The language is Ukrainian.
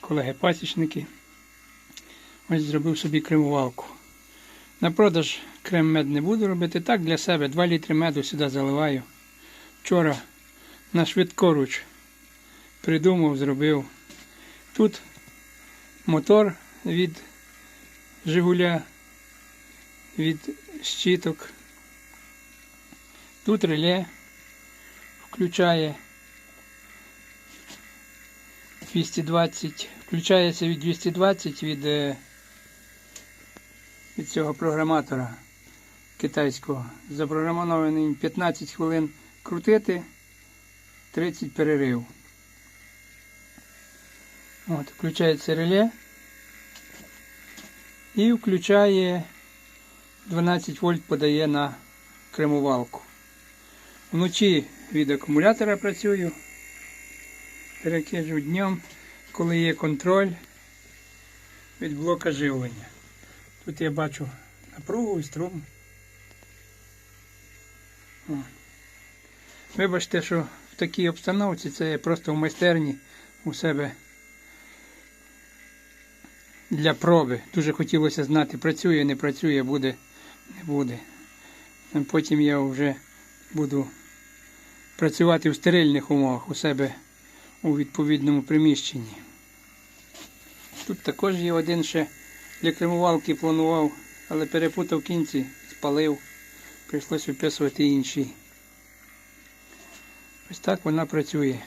колеги пасічники. Ось зробив собі кремувалку. На продаж крем мед не буду робити. Так для себе 2 літри меду сюди заливаю. Вчора на швидкоруч придумав, зробив. Тут мотор від Жигуля, від щиток. Тут реле включає 220, включається від 220 від, е, від цього програматора китайського. Запрограмований 15 хвилин крутити, 30 перерив. От, включається реле і включає 12 вольт подає на кремувалку. Вночі від акумулятора працюю. Перекижу днем, коли є контроль від блока живлення. Тут я бачу напругу і струм. О. Вибачте, що в такій обстановці це я просто в майстерні у себе для проби. Дуже хотілося знати, працює, не працює, буде, не буде. Потім я вже буду працювати в стерильних умовах у себе у відповідному приміщенні. Тут також є один ще для кремувалки планував, але перепутав кінці, спалив. Прийшлось виписувати інший. Ось так вона працює.